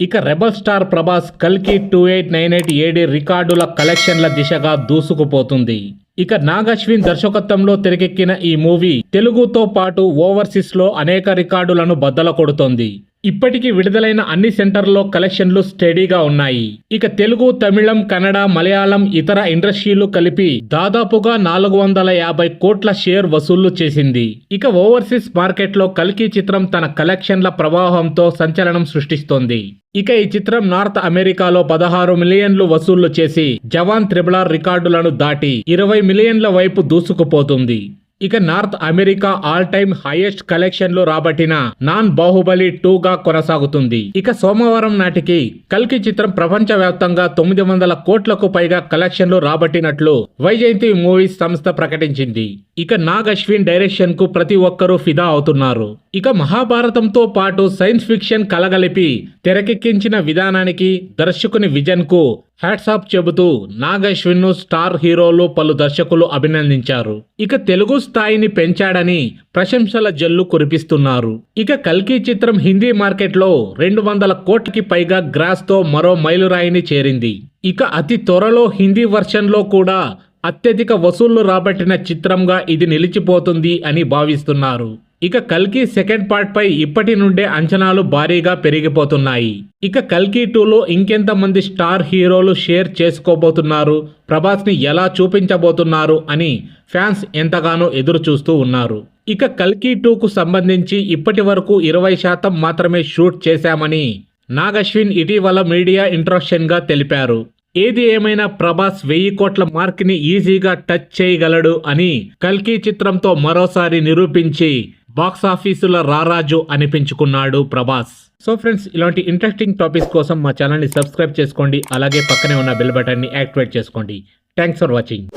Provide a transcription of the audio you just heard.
ఇక rebel star Prabhas కల్కి two eight nine eight AD రికార్డుల కలెక్షన్ల దిశగా దూసుకుపోతుంది. ఇక నాగశ్విన్ దర్శకత్వంలో తెరకెక్కిన ఈ మూవీ తెలుగుతో పాటు ఓవర్సీస్లో అనేక రికార్డులను బద్దల కొడుతోంది ఇప్పటికి విడుదలైన అన్ని సెంటర్లో కలెక్షన్లు స్టడీగా ఉన్నాయి. ఇక తెలుగు తమిళం కన్నడ మలయాళం ఇతర ఇండస్ట్రీలు కలిపి దాదాపుగా నాలుగు వందల యాభై కోట్ల షేర్ వసూళ్ళు చేసింది. ఇక ఓవర్సీస్ మార్కెట్లో కల్కి చిత్రం తన కలెక్షన్ల ప్రవాహంతో సంచలనం సృష్టిస్తోంది. ఇక ఈ చిత్రం నార్త్ అమెరికాలో పదహారు మిలియన్లు వసూళ్ళు చేసి జవాన్ త్రిబులార్ రికార్డులను దాటి ఇరవై మిలియన్ల వైపు దూసుకుపోతుంది. ఇక north America all time highest కలెక్షన్లు రాబట్టిన నాన్ బాహుబలి టూ గా కొనసాగుతుంది. ఇక సోమవారం నాటికి కల్కి చిత్రం ప్రపంచ వ్యాప్తంగా తొమ్మిది వందల కోట్లకు పైగా కలెక్షన్లు రాబట్టినట్లు వైజయంతి మూవీస్ సంస్థ ప్రకటించింది. ఇక నాగ్ అశ్విన్ డైరెక్షన్కు ప్రతి ఒక్కరూ ఫిదా అవుతున్నారు. ఇక మహాభారతంతో పాటు సైన్స్ ఫిక్షన్ కలగలిపి తెరకెక్కించిన విధానానికి దర్శకుని విజన్కు హ్యాట్సాప్ చెబుతూ నాగశ్విన్ను స్టార్ హీరోలు పలు దర్శకులు అభినందించారు. ఇక తెలుగు స్థాయిని పెంచాడని ప్రశంసల జల్లు కురిపిస్తున్నారు. ఇక కల్కి చిత్రం హిందీ మార్కెట్లో రెండు వందల కోట్లకి పైగా గ్రాస్తో మరో మైలురాయిని చేరింది. ఇక అతి త్వరలో హిందీ వర్షన్లో కూడా అత్యధిక వసూళ్ళు రాబట్టిన చిత్రంగా ఇది నిలిచిపోతుంది అని భావిస్తున్నారు. ఇక కల్కి సెకండ్ పార్ట్ పై ఇప్పటి నుండే అంచనాలు భారీగా పెరిగిపోతున్నాయి. ఇక కల్కి టూలో ఇంకెంత మంది స్టార్ హీరోలు షేర్ చేసుకోబోతున్నారు ప్రభాస్ని ఎలా చూపించబోతున్నారు అని ఫ్యాన్స్ ఎంతగానో ఎదురు చూస్తూ ఉన్నారు. ఇక కల్కి టూకు సంబంధించి ఇప్పటి వరకు ఇరవై శాతం మాత్రమే షూట్ చేశామని నాగశ్విన్ ఇటీవల మీడియా ఇంట్రాక్షన్గా తెలిపారు. ఏది ఏమైనా ప్రభాస్ వెయ్యి కోట్ల మార్క్ని ఈజీగా టచ్ చేయగలడు అని కల్కి చిత్రంతో మరోసారి నిరూపించి బాక్స్ ఆఫీసుల రారాజు అనిపించుకున్నాడు ప్రభాస్. సో ఫ్రెండ్స్ ఇలాంటి ఇంట్రెస్టింగ్ టాపిక్స్ కోసం మా ఛానల్ని సబ్స్క్రైబ్ చేసుకోండి. అలాగే పక్కనే ఉన్న బెల్ బటన్ని యాక్టివేట్ చేసుకోండి. Thanks for watching.